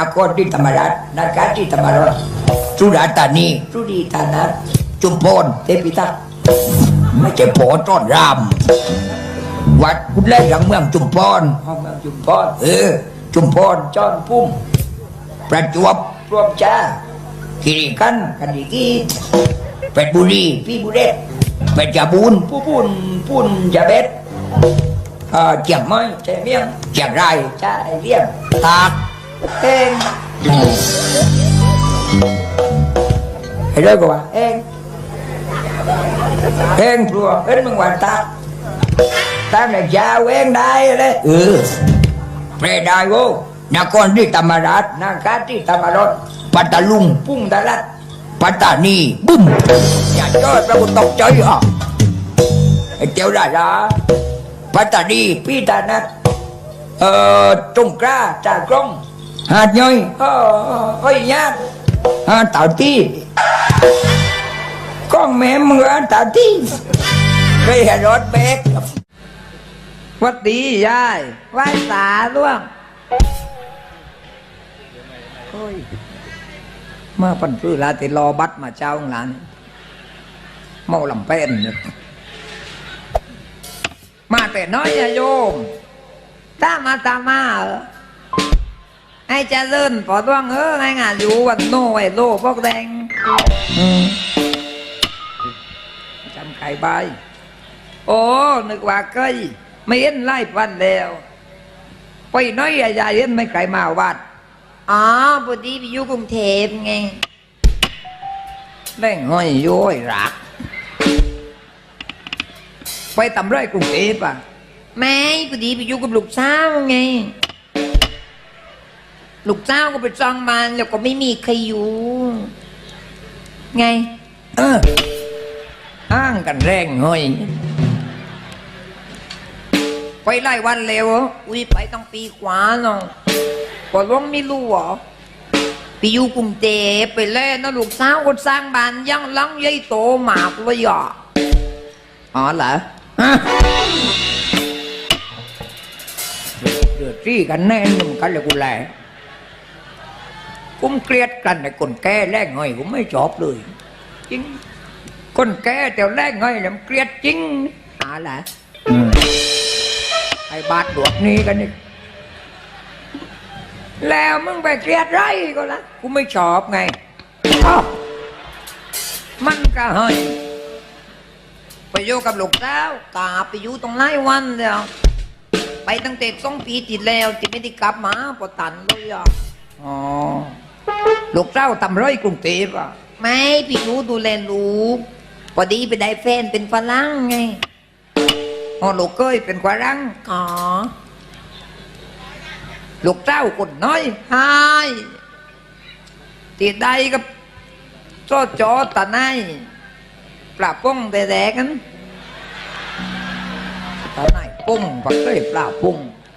นครที่ธรรมราชนากาที่ธรรมราชสุราษฎร์ธานีสุรีธานาจุมพรเทพิทักษ์ไม่ใช่โผต้อนราม วัดคุณแรกหลังเมืองจุมพรห้องเมืองจุมพรเออ จุมพรจอนพุ่ม ประจวบรวมจ้าคิริกันกันดีกีเป็ดบุรีพี่บุเรศเป็ดจาบูนผู้ปุนปุนจาเบ็ดเอ่อเจียงไม้เจียงเมียงเจียงรายจ้าไอเรียงตาก เองไอ้เรื่องก็ว่าเองเองกลัวเอ็นมึงวันตากตากเนี่ยยาวเองได้เลยเออเปรได้โว้นครที่ธรรมราชนากาที่ธรรมราชปัตตาลุงพุ่งตะลัดปัตตานีบึ้มอย่าเจ้าพระกุตกใจอะไอ้เจ้าราชาปัตตานีพี่ตานัดเอ่อตรงกล้าจากกรง หาดย่อยเออเอ้ยญาติหาดเต่าที่ก้องแม่เมืองเต่าที่เคยเห็นรถเบรกวัดดียายไหว้สาล่วงโอ้ยเมื่อปันพื้ลาติรอบัตรมาเจ้าของหลานเมาลำเป็นเนี่ยมาแต่น้อยอะโยมตามมาตามมาเออ ให้เจริญปอดว่างเออไงงานอยู่วันโนไอ้โลพวกแดงอืมจำไข่ใบโอ้นึกว่าเคยไม่เห็นไล่ปันแล้ว ไปน้อยใหญ่ๆเห็นไม่ไกลมาวัดอ๋อพอดีไปอยู่กรุงเทพไงแม่งห้อยโย้ยรัก ไปตำไรกรุงเทพอะ ไม่พอดีไปอยู่กับลูกสาวไง ลูกสาวก็ไปจ้างมันแล้วก็ไม่มีใครอยู่ ไง เอออ้างกันแรงห้อยไปไล่วันเร็วเหรออุ้ยไปต้องปีกว่าเนาะปอดว่างไม่รู้เหรอไปอยู่กรุงเทพไปเล่นนะลูกสาวคนสร้างบ้านยังหลังใหญ่โตมากเลยอะอ๋อเหรอฮะเดือดรี่กันแน่นมกันเลยกูแหละ กุ้มเกลียดกันไอ้คนแก่แรงห้อยผมไม่ชอบเลย จริง คนแก่แต่แรงห้อยเนี่ยมันเกลียดจริงอ๋อเหรอไอ้บาดดวกนี้กันนี่แล้วมึงไปเกลียดไรก็ละกูไม่ชอบไงชอบมันก็เฮ้ยไปอยู่กับลูกสาวกาไปอยู่ตรงไล่วันเดียวไปตั้งแต่สองปีติดแล้วที่ไม่ได้กลับมาปวดตันเลยอะอ๋อ ลูกเจ้าทำไรกรุงเทพอะไม่พี่ยูดูแลลูก พอดีไปได้แฟนเป็นฝรั่งไงอ๋อลูกเคยเป็นกวารังอ๋อลูกเจ้าคนน้อยใช่ติดได้กับโจโจตาไนปลาป้องแดกๆกันตอนไหนปุ้งปักเลยปลาปุ้ง